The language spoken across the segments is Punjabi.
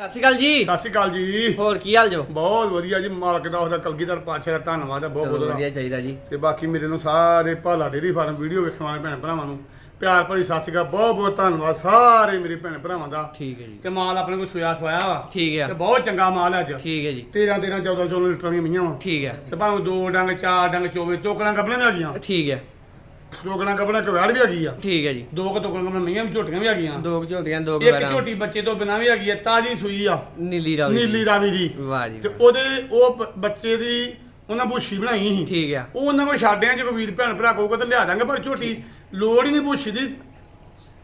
ਸਤਿ ਸ਼੍ਰੀ ਅਕਾਲ ਜੀ। ਸਤਿ ਸ਼੍ਰੀ ਅਕਾਲ ਜੀ। ਹੋਰ ਕੀ ਹਾਲ ਜੋ? ਬਹੁਤ ਵਧੀਆ ਜੀ ਮਾਲਕ ਦਾ ਉਹਦਾ ਕਲਗੀਧਰ ਪਾਤਸ਼ਾਹ ਦਾ ਧੰਨਵਾਦ ਹੈ ਬਹੁਤ ਬਹੁਤ ਵਧੀਆ। ਚਾਹੀਦਾ ਜੀ। ਤੇ ਬਾਕੀ ਮੇਰੇ ਨੂੰ ਸਾਰੇ ਭਾਲਾ ਡੇਰੀ ਫਾਰਮ ਵੀਡੀਓ ਵੇਖਣ ਵਾਲੇ ਭੈਣ ਭਰਾਵਾਂ ਨੂੰ ਪਿਆਰ ਭਰੀ ਸਤਿ ਸ਼੍ਰੀ ਅਕਾਲ ਬਹੁਤ ਬਹੁਤ ਧੰਨਵਾਦ ਸਾਰੇ ਮੇਰੇ ਭੈਣ ਭਰਾਵਾਂ ਦਾ। ਠੀਕ ਹੈ ਜੀ। ਤੇ ਮਾਲ ਆਪਣੇ ਕੋਲ ਸੋਇਆ ਸਵਾਇਆ ਵਾ। ਠੀਕ ਤੇ ਹੈ ਬਹੁਤ ਚੰਗਾ ਮਾਲ ਹੈ ਅੱਜ। ਠੀਕ ਹੈ ਜੀ। 13 13 14 14 ਲੀਟਰ ਦੀਆਂ ਮਈਆਂ ਵਾ। ਠੀਕ ਹੈ ਤੇ ਭਾਵੇਂ ਦੋ ਡੰਗ ਚਾਰ ਡੰਗ ਚੋਵੇ ਟੋਕਣਾ ਕੱਪੜੇ ਵੀ ਆ ਗਈਆਂ ਠੀਕ ਹੈ ਟੋਕਣਾ ਕੱਪੜੇ ਕਵਾੜ ਵੀ ਆ ਗਈ ਆ। ਠੀਕ ਹੈ ਜੀ। ਦੋ ਕੁ ਟੋਕਣਾ ਕੱਪੜੇ ਮਈਆਂ ਵੀ ਝੋਟੀਆਂ ਵੀ ਆ ਗਈਆਂ ਦੋ ਝੋਟੀਆਂ ਦੋ ਇੱਕ ਝੋਟੀ ਬੱਚੇ ਤੋਂ ਬਿਨਾਂ ਵੀ ਆ ਗਈ ਆ ਤਾਜੀ ਸੂਈ ਆ। ਨੀਲੀ ਰਾਵੀ ਨੀਲੀ ਰਾਵੀ ਦੀ ਵਾਹ ਜੀ ਤੇ ਉਹਦੇ ਉਹ ਬ- ਬੱਚੇ ਦੀ ਉਹਨਾਂ ਬੁੱਛੀ ਬਣਾਈ ਸੀ। ਠੀਕ ਹੈ ਉਹ ਉਹਨਾਂ ਕੋਲ ਛੱਡਿਆ ਜੇ ਕੋਈ ਵੀਰ ਭੈਣ ਭਰਾ ਕਹੂਗਾ ਤਾਂ ਲਿਆ ਦਾਂਗੇ ਪਰ ਝੋਟੀ ਲੋੜ ਹੀ ਨਹੀਂ ਬੁੱਛੀ ਦੀ।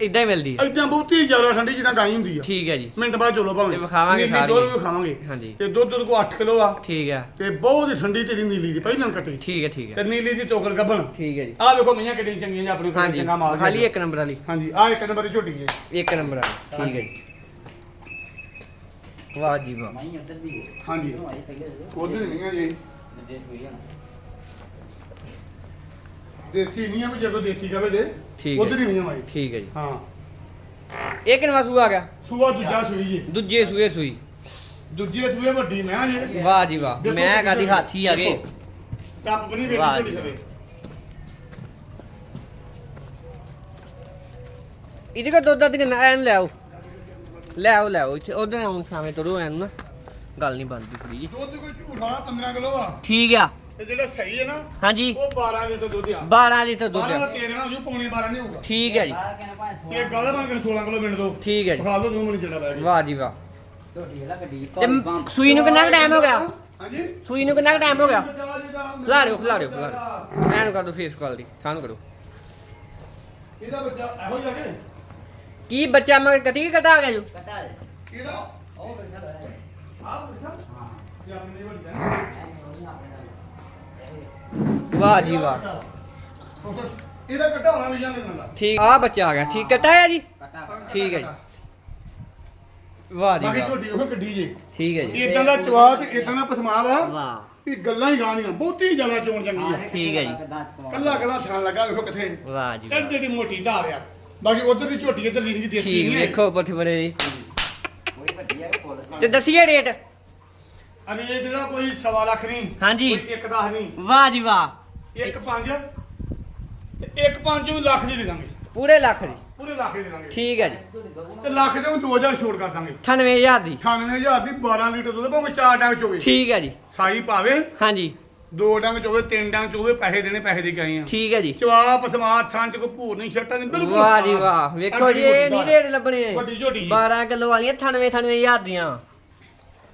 ਇਦਾਂ ਹੀ ਮਿਲਦੀ ਹੈ। ਇਦਾਂ ਬਹੁਤੀ ਜ਼ਿਆਦਾ ਠੰਡੀ ਜਿੱਦਾਂ ਗਾਈ ਹੁੰਦੀ ਆ। ਠੀਕ ਹੈ ਜੀ। ਮਿੰਟ ਬਾਅਦ ਚਲੋ ਭਾਵੇਂ। ਤੇ ਵਿਖਾਵਾਂਗੇ ਨੀਲੀ ਸਾਰੀ। ਦੁੱਧ ਵਿਖਾਵਾਂਗੇ। ਹਾਂਜੀ। ਤੇ ਦੁੱਧ ਦੁੱਧ ਕੋ 8 ਕਿਲੋ ਆ। ਠੀਕ ਹੈ ਤੇ ਬਹੁਤ ਹੀ ਠੰਡੀ ਤੇਰੀ ਨੀਲੀ ਦੀ ਪਹਿਲਾਂ ਕੱਟੀ। ਠੀਕ ਹੈ ਠੀਕ ਤੇ ਹੈ ਨੀਲੀ ਦੀ ਟੋਕਰ ਕੱਢਣ ਠੀਕ ਹੈ ਜੀ। ਆਹ ਵੇਖੋ ਮਈਆਂ ਕਿੱਡੀਆਂ ਚੰਗੀਆਂ ਜੀ ਆਪਣੀ ਕੋਲ ਹਾਂਜੀ। ਚੰਗਾ ਮਾਲ ਖਾਲੀ ਇੱਕ ਨੰਬਰ ਵਾਲੀ। ਹਾਂਜੀ ਆਹ ਇੱਕ ਨੰਬਰ ਦੀ ਝੋਟੀ ਹੈ। ਇੱਕ ਨੰਬਰ ਵਾਲੀ। ਠੀਕ ਹੈ ਜੀ। ਵਾਹ ਜੀ ਵਾਹ। ਮਾਈ ਉੱਧਰ ਵੀ ਹੈ। ਹਾਂਜੀ। ਉਹ ਆਏ ਤੱਕ ਉਧਰ ਹੀ ਜੀ। ਦੇਸੀ ਨਹੀਂ ਆ ਵੀ ਜਦੋਂ ਦੇਸੀ ਕਵੇ ਦੇ ਠੀਕ ਹੈ ਉਧਰ ਹੀ ਮਈਆਂ ਮਾਈ ਠੀਕ ਹੈ ਜੀ। ਹਾਂ। ਇਹ ਕਿੰਨਾ ਸੂ ਆ ਗਿਆ? ਸੂਆ ਦੂਜਾ ਸੂਈ ਜੀ। ਦੂਜੇ ਸੂਏ ਸੂਈ। ਦੂਜੇ ਸੂਏ ਵੱਡੀ ਮੈਂ ਜੀ ਵਾਹ ਜੀ ਵਾਹ। ਦੇਖੋ ਮੈਂ ਕਾਦੀ ਹਾਥੀ ਆ ਗਏ। ਦੇਖੋ। ਟੱਪ ਬਣੀ ਵੇਖੀ ਵਾਹ ਜੀ। ਖੜੇ ਇਹਦੇ ਕੋ ਦੁੱਧ ਕਿੰਨਾ ਐਨ ਲੈ ਆਓ। ਲੈ ਆਓ ਲੈ ਆਓ। ਇੱਥੇ ਉਹਦੇ ਨਾਲ ਹੁਣ ਸਾਵੇਂ ਤੋਰੋ ਐਨ। ਨਾ ਗੱਲ ਨਹੀਂ ਬਣਦੀ ਕੁੜੀ ਜੀ ਦੁੱਧ ਕੋਈ ਝੂਠਾ 15 ਕਿਲੋ ਆ। ਠੀਕ ਆ। ਤੇ ਜਿਹੜਾ ਸਹੀ ਹੈ ਨਾ ਹਾਂਜੀ। ਉਹ 12 ਲੀਟਰ ਦੁੱਧ ਆ। 12 ਲੀਟਰ ਦੁੱਧ 12 ਦਾ ਆ। 13 ਹੋ ਜੂ ਪੌਣੇ 12 ਨਹੀਂ ਹੋਊਗਾ। ਠੀਕ ਹੈ ਜੀ। ਇਹ ਗੱਲ ਬਣ ਕੇ 16 ਕਿਲੋ ਮਿੰਟ ਦੋ ਠੀਕ ਹੈ ਜੀ। ਖਾ ਲਓ ਦੋ ਮਿੰਟ ਚੱਲਾ ਬੈਠ ਵਾਹ ਜੀ ਵਾਹ। ਝੋਟੀ ਜਿਹੜਾ ਗੱਡੀ ਤੇ ਸੂਈ ਨੂੰ ਕਿੰਨਾ ਟਾਈਮ ਹੋ ਗਿਆ? ਹਾਂਜੀ? ਸੂਈ ਨੂੰ ਕਿੰਨਾ ਟਾਈਮ ਹੋ ਗਿਆ? ਖਿਲਾ ਦਿਓ ਖਿਲਾ ਦਿਓ ਖਿਲਾ ਦਿਓ। ਐਨ ਕਰ ਦਿਓ ਫੇਸ ਕੁਆਲਿਟੀ ਥਾਨ ਕਰੋ। ਇਹਦਾ ਬੱਚਾ ਇਹੋ ਜਿਹਾ ਕਿ? ਕੀ ਬੱਚਾ ਮਗਰ ਕਟੀ ਕਟਾ ਗਿਆ ਜੋ? ਕਟਾ ਦੇ। ਇਹਦਾ ਉਹ ਬੈਠਾ ਹੈ ਆਹ ਬੱਚਾ? ਹਾਂ। ਵੱਡਾ ਐ ਨਹੀਂ ਨਾਲ। ਵਾਹ ਜੀ ਵਾਹ। ਇਹਦਾ ਘਟਾਉਣਾ ਵੀ ਜਾਂਦੇ ਦਾ? ਠੀਕ ਆ ਬੱਚਾ ਆ ਗਿਆ। ਠੀਕ ਕਟਾਇਆ ਜੀ? ਠੀਕ ਹੈ ਜੀ। ਵਾਹ ਜੀ ਬਾਕੀ ਵਾਹ। ਝੋਟੀ ਉਹ ਗੱਡੀ ਜੇ। ਠੀਕ ਹੈ ਜੀ। ਇਦਾਂ ਦਾ ਚਵਾ ਤੇ ਇਦਾਂ ਦਾ ਪਸਮਾਵ ਆ ਵਾਹ। ਵੀ ਗੱਲਾਂ ਹੀ ਗਾਣੀਆਂ ਬਹੁਤੀ ਜ਼ਿਆਦਾ ਚੋਣ ਚੰਗੀ ਆ। ਠੀਕ ਹੈ ਜੀ। ਕੱਲਾ ਕੱਲਾ ਥਾਂ ਲੱਗਾ ਵੇਖੋ ਕਿੱਥੇ। ਵਾਹ ਜੀ ਵਾਹ। ਐਡੀ ਮੋਟੀ ਧਾਰ ਆ। ਬਾਕੀ ਉਧਰ ਦੀ ਝੋਟੀ ਇੱਧਰ ਦੀ ਦੇਸੀ ਠੀਕ। ਵੇਖੋ ਪੱਠੇ ਬੜੇ। ਜੀ ਤੇ ਦੱਸੀਏ ਰੇਟ ਰੇਟ ਦਾ ਕੋਈ ਸਵਾ ਲੱਖ ਨਹੀਂ ਹਾਂਜੀ। ਕੋਈ ਇੱਕ ਦਸ ਨਹੀਂ। ਵਾਹ ਜੀ ਵਾਹ। ਇੱਕ ਪੰਜ ਤੇ ਇੱਕ ਪੰਜ ਨੂੰ ਲੱਖ ਦੀ ਦੇ ਦਾਂਗੇ। ਪੂਰੇ ਲੱਖ ਦੀ ਪੂਰੇ ਲੱਖ ਦੀ ਦੇ ਦਾਂਗੇ। ਠੀਕ ਹੈ ਜੀ। ਤੇ ਲੱਖ ਦੇ ਨੂੰ 2000 ਛੋੜ ਕਰ ਦਾਂਗੇ। 98000 ਦੀ। 98000 ਦੀ 12 ਲੀਟਰ ਦੁੱਧ ਭਾਵੇਂ ਚਾਰ ਡੰਗ ਚੋਵੇ। ਠੀਕ ਹੈ ਜੀ। ਸਾਈ ਪਾਵੇ। ਹਾਂਜੀ। ਦੋ ਡੰਗ ਚੋਵੇ ਤਿੰਨ ਡੰਗ ਚੋਵੇ ਪੈਸੇ ਦੇਣੇ ਪੈਸੇ ਦੇ ਕੇ ਆਏ ਆ। ਠੀਕ ਹੈ ਜੀ। ਚਵਾਪ ਸਮਾਤ ਥਾਂ ਚ ਕੋਈ ਭੂਰ ਨਹੀਂ ਛੱਟਾ ਨਹੀਂ ਬਿਲਕੁਲ ਵਾਹ ਜੀ ਸਾਫ਼। ਵਾਹ। ਵੇਖੋ ਐਡੀ ਜੀ ਇਹ ਮੋਟੀ ਨਹੀਂ ਧਾਰ। ਰੇਟ ਲੱਭਣੇ। ਵੱਡੀ ਝੋਟੀ। ਜੀ 12 ਕਿਲੋ ਵਾਲੀਆਂ 98 98000 ਦੀਆਂ।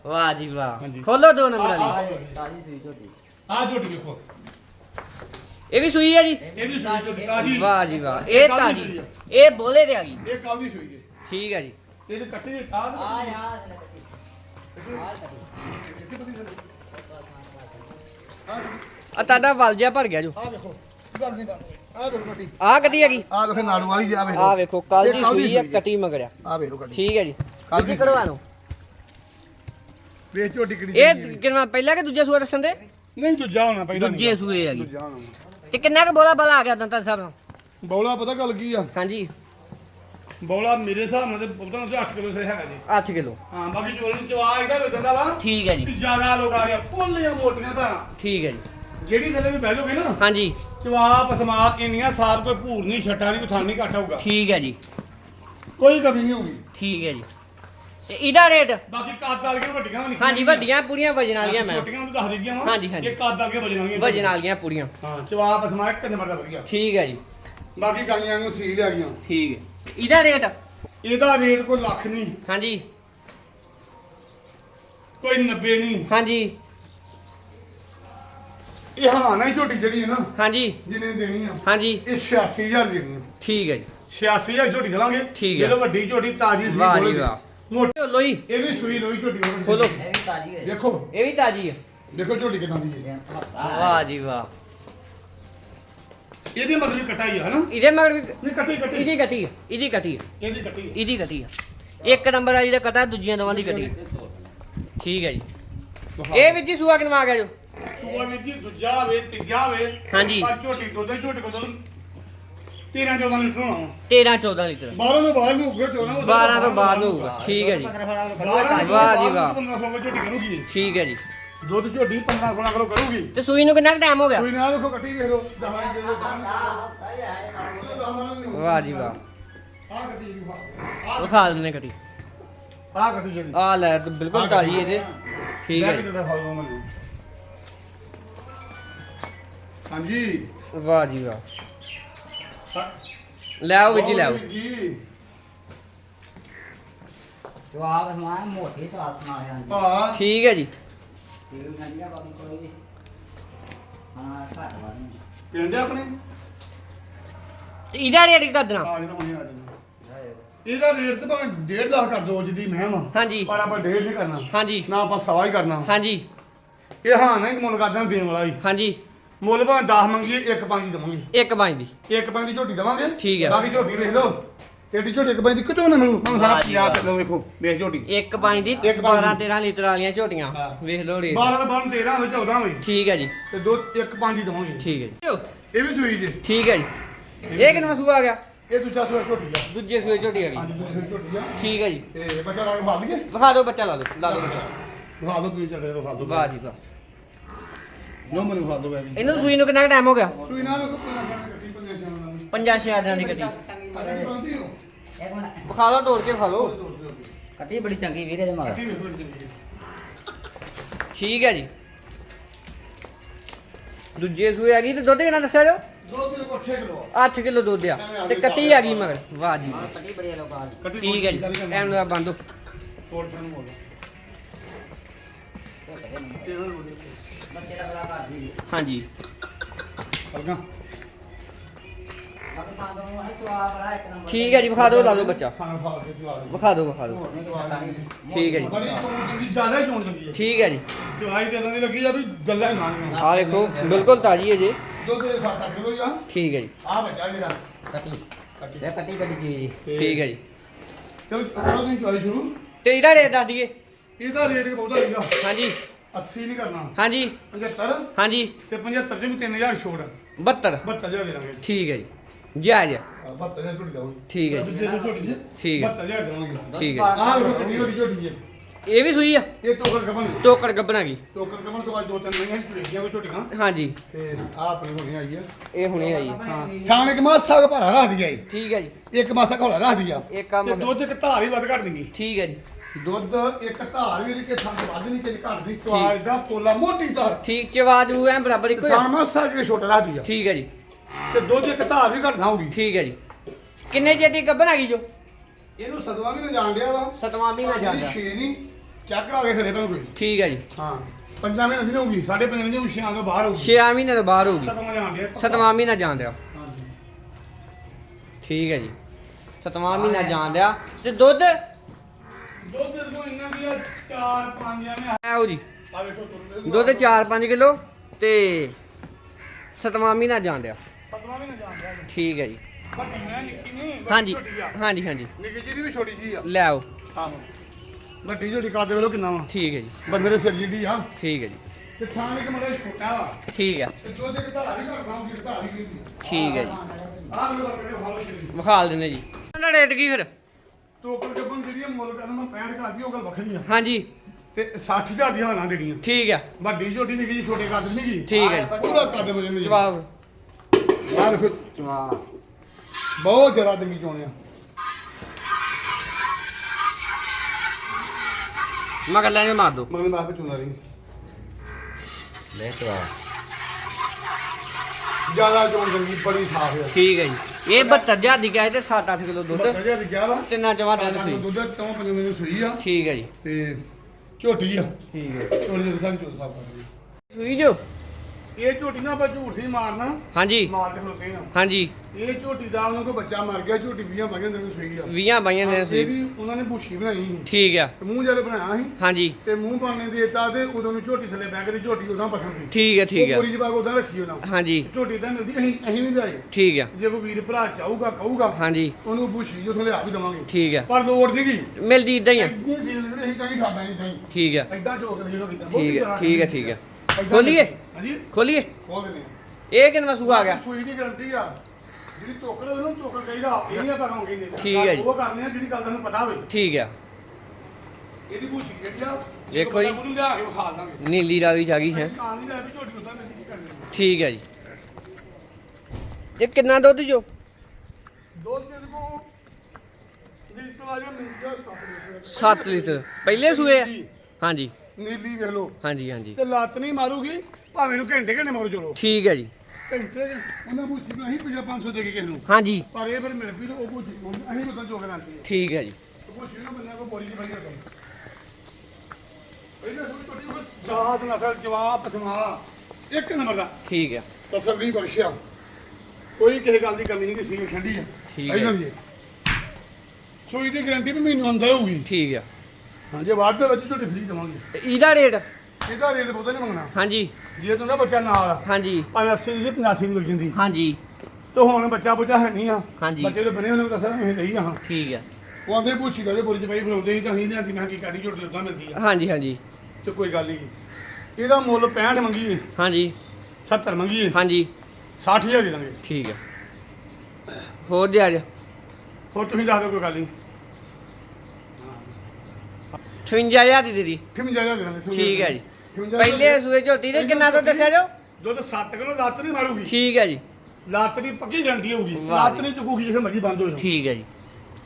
ਵਾਹ ਜੀ ਵਾਹ। ਹਾਂਜੀ। ਖੋਲੋ ਦੋ ਨੰਬਰ ਆ- ਆ- ਵਾਲੀ। ਤਾਜੀ ਸੂਈ ਝੋਟੀ। ਆਹ ਝੋਟੀ ਵੇਖੋ। ਇਹ ਵੀ ਸੂਈ ਹੈ ਜੀ? ਇਹ ਵੀ ਸੂਈ ਝੋਟੀ ਤਾਜੀ। ਵਾਹ ਜੀ ਵਾਹ। ਇਹ ਕੱਲ੍ਹ ਦੀ ਤਾਜੀ। ਸੂਈ ਆ। ਇਹ ਬੋਲੇ ਤੇ ਆ ਗਈ ਇਹ ਕੱਲ ਦੀ ਸੂਈ ਹੈ। ਠੀਕ ਹੈ ਜੀ। ਇਹਦੇ ਕੱਟੇ ਆ ਆ ਯਾਰ ਕੱਟੀ ਆ ਕੱਟੀ। ਆ ਤੁਹਾਡਾ ਵਲ ਜਿਹਾ ਭਰ ਗਿਆ ਜੋ। ਆ ਵੇਖੋ। ਗੱਲ ਨਹੀਂ ਆ? ਵੇਖੋ ਕੱਟੀ। ਆ ਕੱਟੀ ਹੈਗੀ? ਆ ਵੇਖੋ ਨਾੜੂ ਵਾਲੀ ਜੀ ਆ ਵੇਖੋ। ਆ ਵੇਖੋ ਕੱਲ ਦੀ ਦੀ ਸੂਈ ਹੈ। ਕੱਟੀ ਮਗੜਿਆ ਆ ਵੇਖੋ ਕੱਟੀ। ਠੀਕ ਹੈ ਜੀ। ਕੱਲ੍ਹ ਦੀ ਕਢਵਾ ਲਓ ਵੇਖ ਝੋਟੀ ਕਿਹੜੀ ਇਹ ਕਿੰਨਾ ਪਹਿਲਾ ਕਿ ਦੂਜਾ ਸੂਆ ਦੱਸਣ ਦੇ? ਨਹੀਂ ਦੂਜਾ ਹੋਣਾ ਪਹਿਲਾਂ ਦੂਜੇ ਸੂਏ ਹੈਗੀ ਦੂਜਾ ਹੋਣਾ। ਤੇ ਕਿੰਨਾ ਕੁ ਬੋਲਾ ਬਲਾ ਆ ਗਿਆ ਦੰਤਾਂ ਸਾਹਿਬ ਨੂੰ ਬੌਲਾ ਪਤਾ ਗੱਲ ਕੀ ਆ? ਹਾਂਜੀ। ਬੌਲਾ ਮੇਰੇ ਹਿਸਾਬ ਨਾਲ ਤੇ ਪਤਾ ਨਹੀਂ 8 ਕਿਲੋ ਸੇ ਹੈਗਾ ਜੀ। 8 ਕਿਲੋ। ਹਾਂ ਬਾਕੀ ਚੋਲਣ ਚਵਾ ਇਹਦਾ ਹੋ ਜਾਂਦਾ ਵਾ। ਠੀਕ ਹੈ ਜੀ। ਕਿ ਜ਼ਿਆਦਾ ਲੋਕ ਆ ਗਿਆ ਪੁੱਲੀਆਂ ਮੋਟੀਆਂ ਤਾਂ। ਠੀਕ ਹੈ ਜੀ। ਜਿਹੜੀ ਥੱਲੇ ਵੀ ਬਹਿ ਜਾਓਗੇ ਨਾ ਹਾਂਜੀ। ਚਵਾ ਪਸਮਾਤ ਇੰਨੀਆਂ ਸਾਫ਼ ਕੋਈ ਭੂਰ ਨਹੀਂ ਛੱਟਾ ਨਹੀਂ ਕੋਈ ਥਾਂ ਨਹੀਂ ਘੱਟ ਹੋਊਗਾ। ਠੀਕ ਹੈ ਜੀ। ਕੋਈ ਕਮੀ ਨਹੀਂ ਹੋਊਗੀ। ਠੀਕ ਹੈ ਜੀ। ਤੇ ਇਹਦਾ ਰੇਟ? ਬਾਕੀ ਕੱਦ ਵਾਲੀਆਂ ਵੱਡੀਆਂ ਵੀ ਹਾਂਜੀ ਵੱਡੀਆਂ ਪੂਰੀਆਂ ਵਜਨ ਵਾਲੀਆਂ ਮੈਂ। ਛੋਟੀਆਂ ਨੂੰ ਦੱਸ ਦਿੱਤੀਆਂ ਵਾ ਹਾਂਜੀ, ਹਾਂਜੀ। ਇਹ ਕੱਦ ਵਾਲੀਆਂ ਵਜਣ ਵਾਲੀਆਂ। ਵਜਨ ਵਾਲੀਆਂ ਪੂਰੀਆਂ। ਹਾਂ ਚਵਾ ਪਸਮਾ ਇੱਕ ਨੰਬਰ ਦਾ ਵਧੀਆ। ਠੀਕ ਹੈ ਜੀ। ਬਾਕੀ ਗਾਈਆਂ ਨੂੰ ਸੀਲ ਆ ਗਈਆਂ। ਠੀਕ ਹੈ। ਇਹਦਾ ਰੇਟ? ਇਹਦਾ ਰੇਟ ਕੋਈ ਲੱਖ ਨਹੀਂ। ਹਾਂਜੀ। ਕੋਈ 90 ਨਹੀਂ। ਹਾਂਜੀ। ਇਹ ਹਾਂ ਨਾ ਝੋਟੀ ਜਿਹੜੀ ਹੈ ਨਾ ਹਾਂਜੀ। ਜਿਹਨੇ ਦੇਣੀ ਆ। ਹਾਂਜੀ। ਇਹ 86000 ਦੇਣੀ ਆ। ਠੀਕ ਹੈ ਜੀ। 86000 ਝੋਟੀ ਦੇਵਾਂਗੇ। ਠੀਕ ਹੈ। ਜਦੋਂ ਵੱਡੀ ਝੋਟੀ ਤਾਜੀ ਸੂਈ ਵਾਹ ਜੀ। ਵਾਹ। ਮੋਟੀ ਲੋਈ। ਇਹ ਵੀ ਸੂਈ ਲੋਈ ਝੋਟੀ ਹੋਣੀ ਖੋਲੋ। ਇਹ ਵੀ ਤਾਜੀ ਹੈ। ਦੇਖੋ। ਇਹ ਵੀ ਤਾਜੀ ਹੈ। ਦੇਖੋ ਝੋਟੀ ਕਿਦਾਂ ਦੀ ਹੈ। ਵਾਹ ਜੀ ਵਾਹ। ਇਹਦੇ ਮਗਰ ਵੀ ਕਟਾਈ ਆ ਹਨਾ? ਇਹਦੇ ਮਗਰ ਵੀ ਨਹੀਂ ਕੱਟੀ ਕੱਟੀ। ਇਹਦੀ ਕੱਟੀ ਹੈ ਇਹਦੀ ਕੱਟੀ ਹੈ। ਇਹਦੀ ਕੱਟੀ ਆ। ਇਹਦੀ ਕੱਟੀ ਹੈ। ਇੱਕ ਨੰਬਰ ਵਾਲੀ ਦਾ ਕਟਾ ਦੂਜੀਆਂ ਦੋਵਾਂ ਦੀ ਕੱਟੀ ਹੈ। ਠੀਕ ਹੈ ਜੀ। ਇਹ ਵਿੱਚ ਹੀ ਸੂਆ ਕਿਨਵਾ ਆ ਗਿਆ ਜੋ? ਸੂਆ ਵਿੱਚ ਹੀ ਦੂਜਾ ਵੇ ਤੀਜਾ ਵੇ। ਹਾਂਜੀ। ਪਰ ਝੋਟੀ ਦੁੱਧ ਝੋਟੀ ਕੋਲ 13 14 ਲੀਟਰ ਹੋਣਾ 13 14 ਲੀਟਰ। 12 ਤੋਂ ਬਾਅਦ ਨੂੰ ਹੋਊਗਾ 14 12 ਤੋਂ ਬਾਅਦ ਨੂੰ ਹੋਊਗਾ ਠੀਕ ਹੈ ਜੀ। ਵਾਹ ਜੀ ਵਾਹ। 15 16 ਝੋਟੀ ਕਰੂਗੀ ਠੀਕ ਹੈ ਜੀ। ਦੁੱਧ ਝੋਟੀ 15 16 ਕਿਲੋ ਕਰੂਗੀ। ਤੇ ਸੂਈ ਨੂੰ ਕਿੰਨਾ ਟਾਈਮ ਹੋ ਗਿਆ? ਕੋਈ ਨਾ ਦੇਖੋ ਕੱਟੀ ਵੇਖ ਲਓ ਵਾਹ ਜੀ ਵਾਹ। ਆ ਕੱਟੀ ਜੀ ਉਹ ਖਾ ਲੈਣੇ ਕਟੀ ਆ ਕੱਟੀ ਜੀ ਆ ਲੈ ਤੇ ਬਿਲਕੁਲ ਤਾਜੀ ਇਹਦੇ। ਠੀਕ ਹੈ ਹਾਂਜੀ। ਵਾਹ ਜੀ ਵਾਹ। ਲੈ ਆਓ ਵੀਰ ਜੀ ਲੈ ਆਓ। ਜੀ। ਜਵਾਬ ਹਮਾਰਾ ਮੋਟੇ ਸਾਥ ਨਾਲ ਆਂ ਭਾ ਠੀਕ ਹੈ ਜੀ। ਤੇਲ ਨੰਡੀਆਂ ਬਾਕੀ ਕੋਈ ਹਾਂ ਘੱਟ ਵਾਲੀ ਪਿੰਡ ਆ ਆਪਣੇ? ਤੇ ਇਹਦਾ ਰੇਟ ਕਰ ਦੇਣਾ? ਆ ਜਿਹੜਾ ਹੁਣੇ ਆ ਜਾਣਾ ਇਹਦਾ ਰੇਟ ਤੇ ਭਾਵੇਂ 1.5 ਲੱਖ ਕਰ ਦੋ ਜਿੱਦੀ ਮਹਿਮ ਆ ਹਾਂਜੀ। ਪਰ ਆਪਾਂ ਡੇਢ ਨਹੀਂ ਕਰਨਾ। ਹਾਂਜੀ। ਨਾ ਆਪਾਂ ਸਵਾ ਹੀ ਕਰਨਾ। ਹਾਂਜੀ। ਇਹ ਹਾਂ ਨਹੀਂ ਮੁੱਲ ਕਰਦਾ ਦੇਣ ਵਾਲਾ ਹੀ। ਹਾਂਜੀ। ਮੁੱਲ ਭਾਵੇਂ 10 ਮੰਗੀਏ ਇੱਕ ਪੰਜ ਦੀ ਦਵਾਂਗੇ। ਇੱਕ ਪੰਜ ਦੀ। ਇੱਕ ਪੰਜ ਦੀ ਝੋਟੀ ਦਵਾਂਗੇ। ਠੀਕ ਹੈ। ਬਾਕੀ ਝੋਟੀ ਵੇਖ ਲਓ। ਤੇਰੀ ਝੋਟੀ ਇੱਕ ਪੰਜ ਦੀ ਕਿਤੋਂ ਨਾ ਮਿਲੂ ਤੁਹਾਨੂੰ ਸਾਰਾ ਵਾਹ ਜੀ ਪੰਜਾਬ ਵਾਹ। ਤੇ ਲਓ ਵੇਖੋ। ਵੇਖ ਝੋਟੀ। ਇੱਕ ਪੰਜ ਦੀ ਇੱਕ ਪੰਜ 12 ਦੀ। 13 ਲੀਟਰ ਵਾਲੀਆਂ ਝੋਟੀਆਂ। ਹਾਂ। ਵੇਖ ਲਓ ਰੇਟ। 12 12 13 ਹੋਵੇ 14 ਹੋਵੇ ਠੀਕ ਹੈ ਜੀ। ਤੇ ਦੋ ਇੱਕ ਪੰਜ ਦੀ ਦਵਾਂਗੇ। ਠੀਕ ਹੈ ਜੀ। ਇਹ ਵੀ ਸੂਈ ਜੇ। ਠੀਕ ਹੈ ਜੀ। ਇਹ ਕਿੰਨਾ ਸੂਆ ਆ ਗਿਆ? ਇਹ ਦੂਜਾ ਸੂਆ ਝੋਟੀ ਆ। ਦੂਜੇ ਸੂਏ ਝੋਟੀ ਆ ਹਾਂਜੀ ਗਈ ਦੂਜੀ ਸੂਈ ਝੋਟੀ ਆ। ਠੀਕ ਹੈ ਜੀ। ਤੇ ਬੱਚਾ ਲਾ ਕੇ ਬਾਦ ਕੇ ਵਿਖਾ ਦਿਓ ਬੱਚਾ ਲਾ ਦਿਓ। ਲਾ ਦਿਓ ਬੱਚਾ। ਵਿਖਾ ਦੋ ਕੀ ਚੱਲ ਰਿਹਾ ਵਿਖਾ ਦੋ ਵਾਹ ਜੀ ਵਾਹ। ਜੋ ਮੈਨੂੰ ਵਿਖਾ ਦੋ ਬੈਗੀ ਇਹਨੂੰ ਸੂਈ ਨੂੰ ਕਿੰਨਾ ਟਾਈਮ ਹੋ ਗਿਆ? ਸੂਈ ਨਾਲ ਦੇਖੋ ਕਿੰਨਾ ਸਾਰਾ ਕੱਟੀ ਪੰਜਾਂ ਛੇ ਨਾਲ ਪੰਜਾਂ ਛੇ ਦਿਨਾਂ ਦੀ ਕੱਟੀ ਕੱਟੀ ਬੰਦੀ ਹੋ ਇੱਕ ਮਿੰਟ ਵਿਖਾ ਦਿਓ ਤੋੜ ਕੇ ਵਿਖਾ ਦਿਓ ਕੱਟੀ ਬੜੀ ਚੰਗੀ ਵੀਰੇ ਦੇ ਮਗਰ ਠੀਕ ਹੈ ਜੀ। ਦੂਜੇ ਸੂਏ ਆ ਗਈ ਤੇ ਦੁੱਧ ਕਿੰਨਾ ਦੱਸਿਆ ਜੋ? ਦੋ ਕਿਲੋ ਕੋ 6 ਕਿਲੋ 8 ਕਿਲੋ ਦੁੱਧ ਆ। ਤੇ ਕੱਟੀ ਆ ਗਈ ਮਗਰ। ਵਾਹ ਜੀ ਵਾਹ। ਕੱਟੀ ਬੜੀ ਲੋਕਾਂ ਕੱਟੀ ਠੀਕ ਹੈ ਜੀ। ਐਨ ਦਾ ਬੰਦੋ ਤੋੜ ਕੇ ਨੂੰ ਬੋਲੋ ਬੱਚੇ ਦਾ ਬੜਾ ਘਰ ਵੀ ਹਾਂਜੀ। ਬਾਕੀ ਹੈ ਬੜਾ ਇੱਕ ਨੰਬਰ ਠੀਕ ਹੈ ਜੀ ਵਿਖਾ ਦਿਓ ਲਾ ਦਿਓ ਬੱਚਾ। ਖਾਣਾ ਖਾ ਕੇ ਜਵਾ ਦੇ ਵਿਖਾ ਦਿਓ ਵਿਖਾ ਦਿਓ। ਠੀਕ ਹੈ ਜੀ। ਬੜੀ ਚੋਣ ਚੰਗੀ ਜ਼ਿਆਦਾ ਹੀ ਚੋਣ ਚੰਗੀ ਹੈ। ਠੀਕ ਹੈ ਜੀ। ਚਵਾਈ ਤੇ ਇਦਾਂ ਦੀ ਲੱਗੀ ਆ ਵੀ ਗੱਲਾਂ ਹੀ ਮਾਰਨੀਆਂ ਆ ਦੇਖੋ ਬਿਲਕੁਲ ਤਾਜੀ ਹੈ ਜੀ। ਦੁੱਧ ਦੇ 7 ਕਿਲੋ ਹੀ ਆ ਠੀਕ ਹੈ ਜੀ। ਆ ਬੱਚਾ ਜਿਹੜਾ। ਕੱਟੀ। ਕੱਟੀ। ਇਹ ਕੱਟੀ ਕੱਟੀ ਚੀਜ਼ ਤੇ ਠੀਕ ਹੈ ਜੀ। ਚਲੋ ਕਰੋ ਤੁਸੀਂ ਚਵਾਈ ਸ਼ੁਰੂ। ਤੇ ਇਹਦਾ ਰੇਟ ਦੱਸ ਦਈਏ। ਇਹਦਾ ਰੇਟ ਬਹੁਤਾ ਨਹੀਂਗਾ ਹਾਂਜੀ। 80 ਨਹੀਂ ਕਰਨਾ। ਹਾਂਜੀ। 75 ਹਾਂਜੀ। ਤੇ 75 ਚ ਵੀ 3000 ਛੋੜ 72 72000 ਦੇ ਦਾਂਗੇ। ਠੀਕ ਹੈ ਜੀ। ਜਾਇਜ਼ ਆ। 72000 ਝੋਟੀ ਦਵਾਂਗੇ। ਠੀਕ ਹੈ ਜੀ। ਠੀਕ ਹੈ। 72000 ਦਵਾਂਗੇ। ਠੀਕ ਹੈ। ਆਹ ਕਿੰਨੀ ਵੱਡੀ ਝੋਟੀ ਹੈ ਇਹ ਵੀ ਸੂਈ ਆ? ਇਹ ਟੋਕਰ ਕਮਨ ਟੋਕਰ ਗੱਬਣਾ ਗਈ। ਟੋਕਰ ਕਮਨ ਤੋਂ ਬਾਅਦ ਦੋ ਤਿੰਨ ਮਹੀਨੇ ਝੁੜੀਆਂ ਕੋਈ ਝੋਟੀਆਂ। ਹਾਂਜੀ। ਤੇ ਆਹ ਆਪਣੀ ਹੋਣੀ ਆਈ ਹੈ ਇਹ ਹੁਣੇ ਆਈ ਹਾਂ। ਥਾਣੇ ਕਿ ਮਾਸਾ ਕੁ ਭਾਰਾ ਰੱਖ ਦਿਆ ਏ ਠੀਕ ਹੈ ਜੀ। ਇੱਕ ਮਾਸਾ ਘੋਲਾ ਰੱਖ ਦਿਆ ਕੰਮ ਤੇ ਦੁੱਧ ਇੱਕ ਧਾਰ ਹੀ ਵੱਧ ਘੱਟ ਦਿੰਗੀ ਠੀਕ ਹੈ ਜੀ। ਦੁੱਧ ਇੱਕ ਧਾਰ ਵੀ ਕਿ ਥਾਂ ਵੱਧ ਨਹੀਂ ਕਿ ਘੱਟ ਦੀ ਸਵਾਦ ਦਾ ਪੋਲਾ ਮੋਟੀ ਧਾਰ। ਠੀਕ ਚਵਾਜੂ ਐ ਬਰਾਬਰ ਇੱਕੋ ਹੀ ਆ? ਥਾਂ ਮਾਸਾ ਕਿ ਛੋਟਾ ਰੱਖ ਦਿਆ ਠੀਕ ਹੈ ਜੀ। ਤੇ ਦੁੱਧ ਇੱਕ ਧਾਰ ਵੀ ਘਟਣਾ ਹੋਊਗੀ। ਠੀਕ ਹੈ ਜੀ। ਕਿੰਨੇ ਚਿਰ ਦੀ ਗੱਬਣ ਆ ਗਈ ਜੋ? ਇਹਨੂੰ ਸਦਵਾ ਵੀ ਨਾ ਜਾਣ ਡਿਆ ਵਾ। ਸਤਵਾਂ ਮਹੀਨਾ ਜਾਂਦਾ ਛੇ ਨਹੀਂ। ਚੈੱਕ ਕਰਾ ਕੇ ਖੜੇ ਤੁਹਾਨੂੰ ਕੋਈ। ਠੀਕ ਹੈ ਜੀ। ਹਾਂ ਪੰਜਾਂ ਮਹੀਨੇ ਨਹੀਂ ਹੋਊਗੀ ਸਾਡੇ ਪੰਜ ਮਹੀਨੇ ਛਿਆਂ ਤੋਂ ਬਾਹਰ ਹੋਊਗੀ। 6 ਮਹੀਨੇ ਤੋਂ ਬਾਹਰ ਹੋਊਗੀ। ਸਦਵਾ ਜਾਣ ਡਿਆ ਸਤਵਾਂ ਮਹੀਨਾ ਜਾਣ ਦਿਆ ਹਾਂਜੀ। ਠੀਕ ਹੈ ਜੀ। ਸਤਵਾਂ ਮਹੀਨਾ ਜਾਣ ਦਿਆ ਤੇ ਦੁੱਧ? ਦੁੱਧ ਦੇ ਕੋਲ ਇੰਨਾ ਵੀ ਆ ਚਾਰ ਪੰਜ ਐਵੇਂ ਆਓ ਜੀ। ਆ ਵੇਖੋ ਦੁੱਧ ਦੁੱਧ 4-5 ਕਿਲੋ ਤੇ ਸਤਵਾਂ ਮਹੀਨਾ ਜਾਣ ਦਿਆ ਸਦਵਾ ਵੀ ਨਾ ਜਾਣ ਡਿਆ। ਠੀਕ ਹੈ ਜੀ। ਹਾਂਜੀ। ਹਾਂਜੀ ਹਾਂਜੀ। ਨਿੱਕੀ ਜੀ ਦੀ ਵੀ ਛੋਟੀ ਜੀ ਆ। ਲੈ ਆਓ। ਆਹੋ। ਵੱਡੀ ਝੋਟੀ ਕਾਦੇ ਵੇਲੋ ਕਿੰਨਾ ਵਾ। ਠੀਕ ਹੈ ਜੀ। ਬੰਦੇ ਦੇ ਸਿਰ ਜਿੱਡੀ ਆ। ਠੀਕ ਹੈ ਜੀ। ਤੇ ਥਾਂ ਇੱਕ ਮੜਾ ਛੋਟਾ ਵਾ। ਠੀਕ ਹੈ। ਤੇ ਦੁੱਧ ਇੱਕ ਧਾਰਾ ਵੀ ਘੱਟ ਖਾਉਂਗੀ ਧਾਰਾ ਵੀ ਠੀਕ ਹੈ ਜੀ। ਆਹ ਮੇਰੇ ਕੋਲ ਹਾਲ ਕਰੀ ਵਿਖਾਲ ਦਿੰਦੇ ਜੀ। ਇਹਦਾ ਰੇਟ ਕੀ ਫਿਰ? ਟੋਕਰ ਗੱਬਨ ਜਿਹੜੀ ਆ ਮੁੱਲ ਕਰਨ ਮੈਂ 65 ਕਰਦੀ ਉਹ ਗੱਲ ਵੱਖਰੀ ਆ। ਹਾਂਜੀ। ਤੇ 60000 ਦੀਆਂ ਹਾਲਾਂ ਦੇਣੀਆਂ। ਠੀਕ ਹੈ। ਵੱਡੀ ਝੋਟੀ ਨਿੱਕੀ ਜੀ ਛੋਟੇ ਕੱਦ ਨਹੀਂ ਗੀ ਠੀਕ ਹੈ ਜੀ। ਪੂਰਾ ਕੱਦ ਮੇਰੀ ਜਵਾਬ। ਯਾਰ ਦੇਖੋ ਵਾਹ ਬਹੁਤ ਜ਼ਿਆਦਾ ਚੰਗੀ ਚੋਣਿਆ ਮਗਰ ਲੈਣੇ ਮਾਰ ਦੋ। ਮਗਰ ਬਾਪ ਚੁਣਾ ਰਹੀ ਲੈ ਤੂੰ ਜ਼ਿਆਦਾ ਚੋਣ ਚੰਗੀ ਬੜੀ ਸਾਫ਼ ਹੈ। ਠੀਕ ਹੈ ਜੀ। ਇਹ 72000 ਦੀ ਕਹੇ ਤੇ 7-8 ਕਿਲੋ ਦੁੱਧ। ਬੱਕਰੀਆਂ ਦੀ ਗਿਆ ਵਾ। ਤਿੰਨਾਂ ਚਵਾਂ ਦਿਨ ਦੁੱਧ ਸੀ ਦੁੱਧ ਤੋਂ ਪੰਜ ਮਹੀਨੇ ਸੂਈ ਆ। ਠੀਕ ਹੈ ਜੀ। ਤੇ ਝੋਟੀ ਆ। ਠੀਕ ਹੈ। ਝੋਟੀ ਦੀ ਸਾਰੀ ਝੋਟੀ ਸਾਫ਼ ਕਰਦੀ ਸੂਈ ਜੋ? ਇਹ ਝੋਟੀ ਨਾ ਆਪਾਂ ਝੂਠ ਨਹੀਂ ਮਾਰਨਾ। ਹਾਂਜੀ। ਮਾਰ ਕੇ ਖਲੋਤੇ ਆ। ਹਾਂਜੀ। ਇਹ ਝੋਟੀ ਦਾ ਉਹਨਾਂ ਕੋ ਬੱਚਾ ਮਰ ਗਿਆ ਝੋਟੀ 20 ਬਾਈਆਂ ਦਿਨ ਸੂਈ ਆ। 20 ਬਾਈਆਂ ਨੇ ਸੀ ਇਹਦੀ ਉਹਨਾਂ ਨੇ ਬੁੱਛੀ ਬਣਾਈ ਸੀ। ਠੀਕ ਆ। ਤੇ ਮੂੰਹ ਜਦੋਂ ਬਣਾਇਆ ਸੀ ਹਾਂਜੀ। ਤੇ ਮੂੰਹ ਬਣਨੇ ਦੇ ਦਿੱਤਾ ਤੇ ਉਦੋਂ ਨੂੰ ਝੋਟੀ ਥੱਲੇ ਬੈਗ ਦੀ ਝੋਟੀ ਉਦਾਂ ਪਸੰਦ ਸੀ। ਠੀਕ ਹੈ ਠੀਕ ਆ। ਪੂਰੀ ਜਵਾਬ ਉਦਾਂ ਰੱਖੀ ਉਹਨਾਂ ਹਾਂਜੀ। ਝੋਟੀ ਤਾਂ ਮਿਲਦੀ ਅਸੀਂ ਅਸੀਂ ਨਹੀਂ ਲਿਆਏ। ਠੀਕ ਆ। ਜੇ ਕੋਈ ਵੀਰ ਭਰਾ ਚਾਹੂਗਾ ਕਹੂਗਾ। ਹਾਂਜੀ। ਉਹਨੂੰ ਬੁੱਛੀ ਜੋ ਥੱਲੇ ਆ ਵੀ ਦਵਾਂਗੇ। ਠੀਕ ਆ। ਪਰ ਲੋੜ ਗਈ ਮਿਲਦੀ ਇਦਾਂ ਹੀ ਆ। ਠੀਕ ਆ। ਠੀਕ ਆ ਠੀਕ ਆ ਠੀਕ ਆ। ਖੋਲੀਏ? ਹਾਂਜੀ? ਖੋਲੀਏ। ਖੋਲ ਦਿੰਦੇ ਆ ਇਹ ਕਿੰਨਾ ਸੂਆ ਆ ਗਿਆ? ਸੂਈ ਦੀ ਗਰੰਟੀ ਆ। ਜਿਹੜੀ ਚੋਕੜ ਉਹਨੂੰ ਚੋਕੜ ਕਹੀਦਾ ਇਹ ਨਹੀਂ ਆਪਾਂ ਕਹਾਂ ਕਹਿੰਦੇ ਠੀਕ ਹੈ ਜੀ। ਉਹ ਕਰਨੇ ਆ ਜਿਹੜੀ ਗੱਲ ਤੁਹਾਨੂੰ ਪਤਾ ਹੋਵੇ। ਠੀਕ ਆ। ਇਹਦੀ ਭੂਸੀ ਜਿਹੜੀ ਆ। ਵੇਖੋ ਜੀ। ਉਹਨੂੰ ਲਿਆ ਕੇ ਵਿਖਾ ਦਾਂਗੇ। ਨੀਲੀ ਰਾਵੀ ਚ ਆ ਗਈ ਹੈ। ਕਾਂ ਨਹੀਂ ਲੈ ਵੀ ਝੋਟੀ ਉਦਾਂ ਨਹੀਂ ਕੀ ਕਰਨੀ ਠੀਕ ਹੈ ਜੀ। ਇਹ ਕਿੰਨਾ ਦੁੱਧ ਜੋ? ਦੁੱਧ ਦੇ ਕੋ ਜਿਸ ਤੋਂ ਆ ਜਾ ਮਿਲ ਜਾ 7 ਲੀਟਰ। ਪਹਿਲੇ ਸੂਏ ਆ? ਹਾਂਜੀ। ਨੀਲੀ ਵੇਖ ਲਓ। ਹਾਂਜੀ ਹਾਂਜੀ। ਤੇ ਲੱਤ ਨਹੀਂ ਮਾਰੂਗੀ ਭਾਵੇਂ ਨੂੰ ਘੰਟੇ ਘੰਟੇ ਮਾਰੋ ਚਲੋ। ਠੀਕ ਹੈ ਜੀ। ਘੰਟੇ ਚ ਉਹਨਾਂ ਭੂਸੀ ਨੂੰ ਅਸੀਂ ਪੰਜਾ 500 ਦੇ ਕੇ ਕਿਸੇ ਨੂੰ। ਹਾਂਜੀ। ਪਰ ਇਹ ਫਿਰ ਮਿਲ ਪਈ ਤੇ ਉਹ ਭੂਸੀ ਅਸੀਂ ਬਦਲ ਜੋਗ ਲਾਂਤੀ ਹੈ ਠੀਕ ਹੈ ਜੀ। ਭੂਸੀ ਨੂੰ ਬੰਦਾ ਕੋ ਬੋਰੀ ਦੀ ਭਾਈ ਰੱਖੋ ਪਹਿਲਾਂ ਸਭ ਤੋਂ ਵੱਡੀ ਜਾਤ ਨਸਲ ਜਵਾਬ ਪਸਮਾ ਇੱਕ ਨੰਬਰ ਦਾ। ਠੀਕ ਹੈ। ਤਸੱਲੀ ਬਖਸ਼ਿਆ। ਕੋਈ ਕਿਸੇ ਗੱਲ ਦੀ ਕਮੀ ਨਹੀਂ ਕਿ ਸੀਲ ਠੰਡੀ ਆ। ਠੀਕ ਹੈ। ਜੀ ਸੋਈ ਦੀ ਗਾਰੰਟੀ ਵੀ ਮੈਨੂੰ ਅੰਦਰ ਹੋਊਗੀ। ਠੀਕ ਆ ਹਾਂ ਜੇ ਬਾਅਦ ਦੇ ਵਿੱਚ ਝੋਟੀ ਫਰੀ ਦਵਾਂਗੇ। ਤੇ ਇਹਦਾ ਰੇਟ? ਇਹਦਾ ਰੇਟ ਬਹੁਤਾ ਨਹੀਂ ਮੰਗਣਾ। ਹਾਂਜੀ। ਜੇ ਤੁੰਦਾ ਬੱਚਾ ਨਾਲ ਆ, ਹਾਂਜੀ। ਭਾਵੇਂ 80 ਦੀ 85 ਦੀ ਮਿਲ ਜਾਂਦੀ। ਹਾਂਜੀ। ਤੇ ਹੁਣ ਬੱਚਾ ਬੁੱਚਾ ਹੈ ਨਹੀਂ ਆ। ਹਾਂਜੀ। ਬੱਚੇ ਦੇ ਬਣੇ ਉਹਨੇ ਦੱਸਿਆ ਅਸੀਂ ਲਈ ਆ। ਹਾਂ ਠੀਕ ਆ। ਉਹ ਆਂਦੇ ਪੁੱਛੀ ਦਾ ਬੋਰੀ ਚ ਪਈ ਬਣਾਉਂਦੇ ਸੀ ਤਾਂ ਅਸੀਂ ਲਿਆਂਦੀ ਮੈਂ ਕਿਹਾ ਕੀ ਕਾੜੀ ਝੋਟੀ ਉਦਾਂ ਮਿਲਦੀ ਆ। ਹਾਂਜੀ ਹਾਂਜੀ। ਤੇ ਕੋਈ ਗੱਲ ਨਹੀਂ। ਇਹਦਾ ਮੁੱਲ 65 ਮੰਗੀ ਹਾਂਜੀ। 70 ਮੰਗੀ ਹਾਂਜੀ। 60000 ਦੇ ਦਾਂਗੇ। ਠੀਕ ਆ। ਹੋਰ ਜੀ। ਹੋਰ ਤੁਸੀਂ ਦੱਸ ਦਿਓ ਕੋਈ ਗੱਲ ਨਹੀਂ। 58000 ਦੀ ਦੇ ਦੀ। 58000 ਦੇ ਦਾਂਗੇ ਠੀਕ ਹੈ ਜੀ। 58,000 ਪਹਿਲੇ ਸੂਏ ਝੋਟੀ ਦੇ ਕਿੰਨਾ ਦੁੱਧ ਦੱਸਿਆ ਜੋ ਦੁੱਧ 7 ਕਿਲੋ ਲੱਤ ਨਹੀਂ ਮਾਰੂਗੀ। ਠੀਕ ਹੈ ਜੀ। ਲੱਤ ਦੀ ਪੱਕੀ ਗਰੰਟੀ ਹੋਊਗੀ। ਲੱਤ ਜੀ। ਨਹੀਂ ਚੁਕੂਗੀ ਜਿਸੇ ਮਰਜ਼ੀ ਬੰਦ ਹੋ ਜਾਊ ਠੀਕ ਹੈ ਜੀ।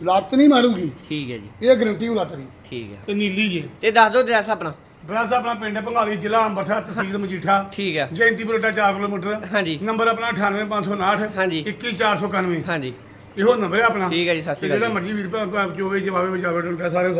ਲੱਤ ਨਹੀਂ ਮਾਰੂਗੀ। ਠੀਕ ਹੈ ਜੀ। ਇਹ ਗਰੰਟੀ ਹੋ ਲੱਤ ਦੀ ਠੀਕ ਹੈ। ਤੇ ਨੀਲੀ ਜੇ। ਤੇ ਦੱਸ ਦਿਓ ਐਡਰੈਸ ਆਪਣਾ। ਡਰੈਸ ਆਪਣਾ ਪਿੰਡ ਭੰਗਾਲੀ ਜ਼ਿਲ੍ਹਾ ਅੰਮ੍ਰਿਤਸਰ ਤਹਿਸੀਲ ਮਜੀਠਾ। ਠੀਕ ਹੈ। ਜੈਂਤੀ ਬਰੋਡਾ 4 ਕਿਲੋਮੀਟਰ। ਹਾਂਜੀ। ਨੰਬਰ ਆਪਣਾ 98559 ਹਾਂਜੀ। 21491 ਹਾਂਜੀ। ਇਹੋ ਨੰਬਰ ਹੈ ਆਪਣਾ। ਠੀਕ ਹੈ ਜੀ ਸਤਿ ਸ਼੍ਰੀ ਜਿਹੜਾ ਅਕਾਲ ਜੀ। ਮਰਜ਼ੀ ਵੀਰ ਭਰਾ ਜੋਵੇ ਜਵਾਵੇ ਵਜਾਵੇ ਡੋਲਟਾ ਸਾਰੇ